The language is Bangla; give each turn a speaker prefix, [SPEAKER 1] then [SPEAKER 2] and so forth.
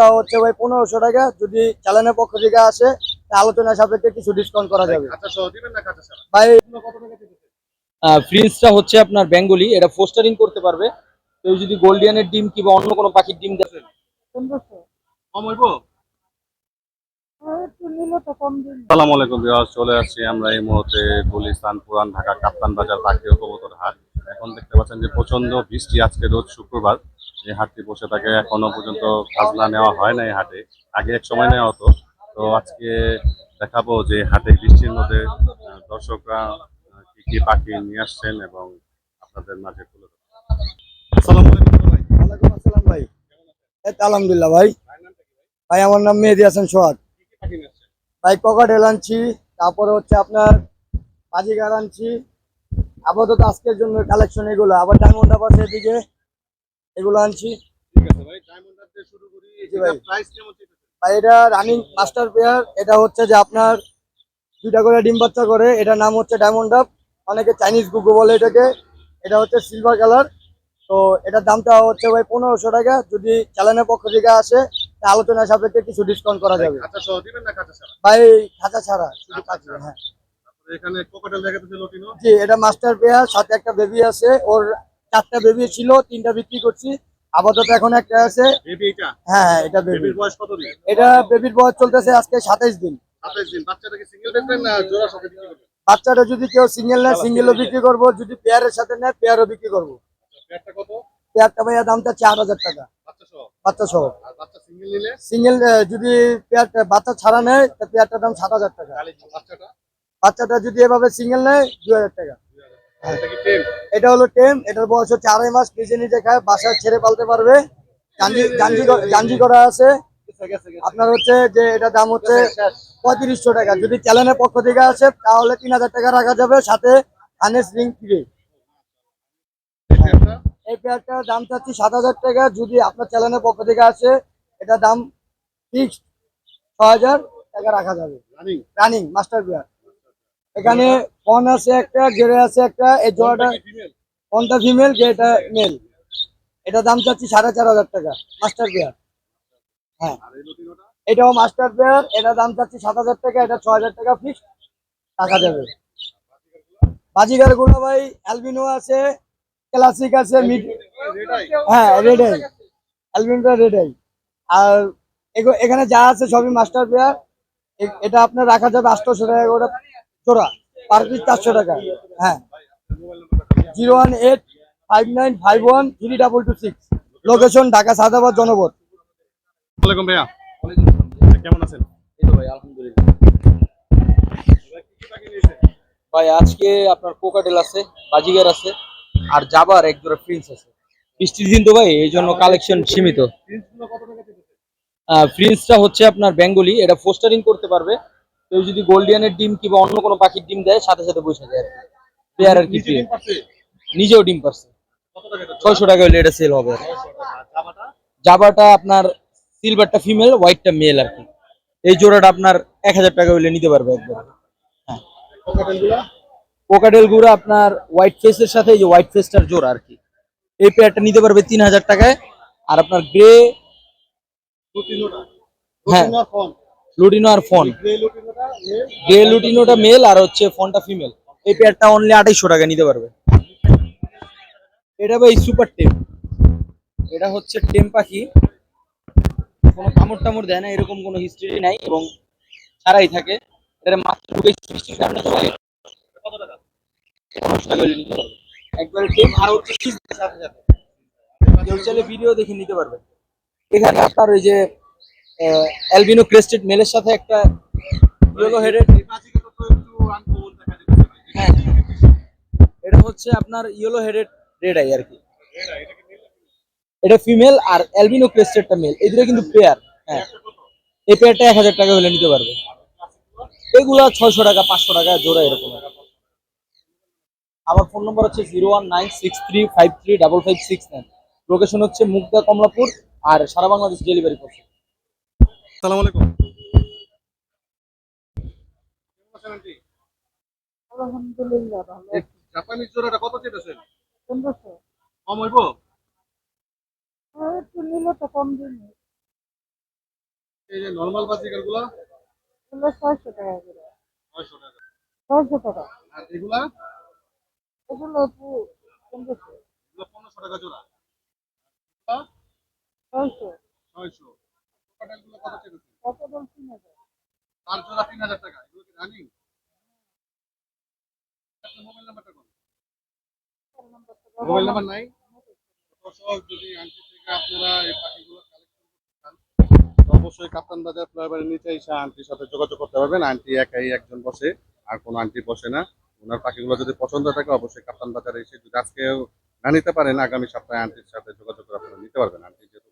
[SPEAKER 1] দামটা হচ্ছে ভাই পনেরোশো টাকা যদি চালানের পক্ষ থেকে আসে তা আলোচনা সাপেক্ষে কিছু ডিসকাউন্ট করা যাবে। ভাই
[SPEAKER 2] ফ্রিন্সটা হচ্ছে আপনার বেঙ্গলি এটা ফোস্টারিং করতে পারবে। কেউ যদি গোল্ডিয়ানের ডিম কিংবা অন্য কোনো পাখির ডিম দেখেন
[SPEAKER 3] কম আলাইকুম চলে আসছি আমরা এই মুহূর্তে গুলিস্তান পুরান ঢাকা কাপ্তান বাজার পাখি কবুতর হাট। এখন দেখতে পাচ্ছেন যে প্রচণ্ড বৃষ্টি আজকে রোজ শুক্রবার। এই হাটটি বসে থাকে এখনও পর্যন্ত খাজনা নেওয়া হয় না এই হাটে। আগে এক সময় নেওয়া হতো। তো আজকে দেখাবো যে হাটে বৃষ্টির মধ্যে দর্শকরা কি কি পাখি নিয়ে আসছেন এবং আপনাদের মাঝে তুলে আসসালামু ভাই।
[SPEAKER 1] ওয়ালাইকুম আসসালাম ভাই। এই আলহামদুলিল্লাহ ভাই।
[SPEAKER 3] ভাইয়ের নামটা কি ভাই?
[SPEAKER 1] ভাই আমার নাম মেহেদি হাসান সোহাগ।
[SPEAKER 3] কি কি পাখি নিয়ে আসছেন?
[SPEAKER 1] ভাই ককাটেল আনছি তারপরে হচ্ছে আপনার বাজিগার আনছি। আপাতত আজকের জন্য কালেকশন এগুলো। আবার ডায়মন্ড আপ আছে এদিকে এগুলো আনছি। এটা রানিং মাস্টার পেয়ার এটা হচ্ছে যে আপনার দুইটা করে ডিম বাচ্চা করে এটার নাম হচ্ছে ডায়মন্ড আপ অনেকে চাইনিজ গুগু বলে এটাকে। এটা হচ্ছে সিলভার কালার তো এটার দামটা হচ্ছে ভাই পনেরোশো টাকা। যদি চালানের পক্ষ থেকে আসে আলোচনা সাপেক্ষে কিছু ডিসকাউন্ট করা যাবে। ভাই খাঁচা ছাড়া শুধু
[SPEAKER 3] খাঁচা
[SPEAKER 1] হ্যাঁ। জি এটা মাস্টার পেয়ার সাথে একটা বেবি আছে। ওর চারটা বেবি ছিল তিনটা বিক্রি করছি। আপাতত এখন একটা আছে।
[SPEAKER 3] এটা?
[SPEAKER 1] হ্যাঁ হ্যাঁ এটা বেবি
[SPEAKER 3] বেবির বয়স কত দিন?
[SPEAKER 1] এটা বেবির বয়স চলতেছে আজকে সাতাইশ দিন।
[SPEAKER 3] বাচ্চাটা
[SPEAKER 1] যদি কেউ সিঙ্গেল নেয় সিঙ্গেলও বিক্রি করব। যদি পেয়ারের সাথে নেয় পেয়ারও বিক্রি করব।
[SPEAKER 3] পেয়ারটা
[SPEAKER 1] পেয়ারটা ভাইয়া দামটা চার হাজার টাকা।
[SPEAKER 3] বাচ্চা সহ? সিঙ্গেল
[SPEAKER 1] যদি পেয়ারটা বাচ্চা ছাড়া নেয় পেয়ারটার দাম সাত হাজার টাকা।
[SPEAKER 3] বাচ্চাটা?
[SPEAKER 1] বাচ্চাটা যদি এভাবে সিঙ্গেল নেয় দু হাজার টাকা।
[SPEAKER 3] এটা কি টেম?
[SPEAKER 1] হলো টেম এটার বয়স হচ্ছে আড়াই মাস নিজে নিজে খায় বাসায় ছেড়ে পালতে পারবে। গাঞ্জি করা আছে। আপনার হচ্ছে যে এটা দাম হচ্ছে পঁয়ত্রিশশো টাকা। যদি চ্যানেলের পক্ষ থেকে আসে তাহলে তিন হাজার টাকা রাখা যাবে সাথে হানেস রিং ফ্রি এই পেয়ারটার দাম চাচ্ছি সাত হাজার টাকা। যদি আপনার চ্যানেলের পক্ষ থেকে আসে এটা দাম ফিক্সড ছ হাজার টাকা রাখা যাবে।
[SPEAKER 3] Running
[SPEAKER 1] running master pair. এখানে ফোন আছে একটা গেড়ে আছে একটা এই জোড়াটা ফোনটা ফিমেল গেটা মেল এটা দাম চাচ্ছি সাড়ে চার হাজার টাকা মাস্টার পেয়ার হ্যাঁ। এটাও মাস্টার পেয়ার এটা দাম চাচ্ছি সাত হাজার টাকা এটা ছ হাজার টাকা ফিক্স টাকা যাবে। বাজিগারগুলো ভাই অ্যালবিনো আছে ক্লাসিক আছে মিড হ্যাঁ রেড আই অ্যালবিনোটা রেড আই আর এখানে যা আছে সবই মাস্টার পেয়ার এটা আপনার রাখা যাবে আটশোশো টাকা করে। জোড়া পার পিস চারশো টাকা। হ্যাঁ। Zero one eight five nine five one three double two six. Location Dhaka Sadabad জনপদ।
[SPEAKER 3] ওয়ালাইকুম ভাইয়া। কেমন আছেন?
[SPEAKER 2] এই তো ভাই আলহামদুলিল্লাহ।
[SPEAKER 3] ভাই, কি কি পাখি নিয়েছেন
[SPEAKER 2] ভাই আজকে আপনার কোকাটেল আছে বাজিগার আছে আর যাবার এক জোড়া প্রিন্স আছে। বৃষ্টির দিন তো ভাই এই জন্য কালেকশন সীমিত। ফ্রিন্সটা হচ্ছে আপনার বেঙ্গলি এটা ফোস্টারিং করতে পারবে। কেউ যদি গোল্ডিয়ানের ডিম কিংবা অন্য কোনো পাখির ডিম দেয় সাথে সাথে বসে যায় আর কি। পেয়ার আর কি নিজেও ডিম পারছে?
[SPEAKER 3] কত টাকা এটা?
[SPEAKER 2] ছয়শো টাকা হলে এটা সেল হবে জাবাটা আপনার সিলভারটা ফিমেল হোয়াইটটা মেল আর কি। এই জোড়াটা আপনার এক হাজার টাকা হইলে নিতে পারবে একবার
[SPEAKER 3] হ্যাঁ।
[SPEAKER 2] কোকাডেল গুড়া আপনার হোয়াইট ফেসের সাথে এই যে হোয়াইট ফেসটার জোড়া আর কি। এই পেয়ারটা নিতে পারবে তিন হাজার টাকায়। আর আপনার গ্রে হ্যাঁ।
[SPEAKER 3] লটিনো
[SPEAKER 2] আর ফোন।
[SPEAKER 3] গ্রে লটিনোটা মেল
[SPEAKER 2] আর হচ্ছে ফোনটা ফিমেল এই পেয়ারটা অনলি আড়াইশো টাকা নিতে পারবে। এটা ভাই সুপার টেম এটা হচ্ছে টেম পাখি। কোনো কামড় টামড় দেয় না, এরকম কোনো হিস্ট্রি নাই এবং ছাড়াই থাকে। এটা মাত্র একবারে ভিডিও দেখে নিতে পারবে। এখানে আপনার ওই যে অ্যালবিনো ক্রেস্টেড মেলের সাথে একটা ইয়েলো
[SPEAKER 3] ভাই
[SPEAKER 2] হ্যাঁ। এটা হচ্ছে আপনার ইয়েলো হেডেড রেড আই আর কি।
[SPEAKER 3] এটা
[SPEAKER 2] ফিমেল আর অ্যালবিনো ক্রেস্টেডটা মেল এই দুটো কিন্তু পেয়ার হ্যাঁ। এই পেয়ারটা এক হাজার টাকা হলে নিতে পারবে। এগুলা ছয়শো টাকা, পাঁচশো টাকা জোড়া এরকম। আমার ফোন নম্বর হচ্ছে zero one nine six three five three double five six nine location হচ্ছে মুগদা কমলাপুর আর সারা বাংলাদেশ ডেলিভারি করছে।
[SPEAKER 3] সালাম আলাইকুম।
[SPEAKER 1] আলহামদুলিল্লাহ
[SPEAKER 3] এই যে নরমাল
[SPEAKER 4] বাজিকালগুলা? টাকা করে।
[SPEAKER 3] টাকা।
[SPEAKER 4] 600 টাকা।
[SPEAKER 3] এগুলা?
[SPEAKER 4] এগুলো
[SPEAKER 3] 1500 টাকা জোড়া। 600 600 অবশ্যই কাপ্তান বাজার ফ্লাইওভারের নিচে এসে আন্টির সাথে যোগাযোগ করতে পারবেন। আন্টি একাই একজন বসে আর কোনো আন্টি বসে না। ওনার পাখিগুলো যদি পছন্দ থাকে অবশ্যই কাপ্তান বাজারে এসে যদি না নিতে পারেন আগামী সপ্তাহে আন্টির সাথে যোগাযোগ করা আপনারা নিতে পারবেন। আন্টি যেহেতু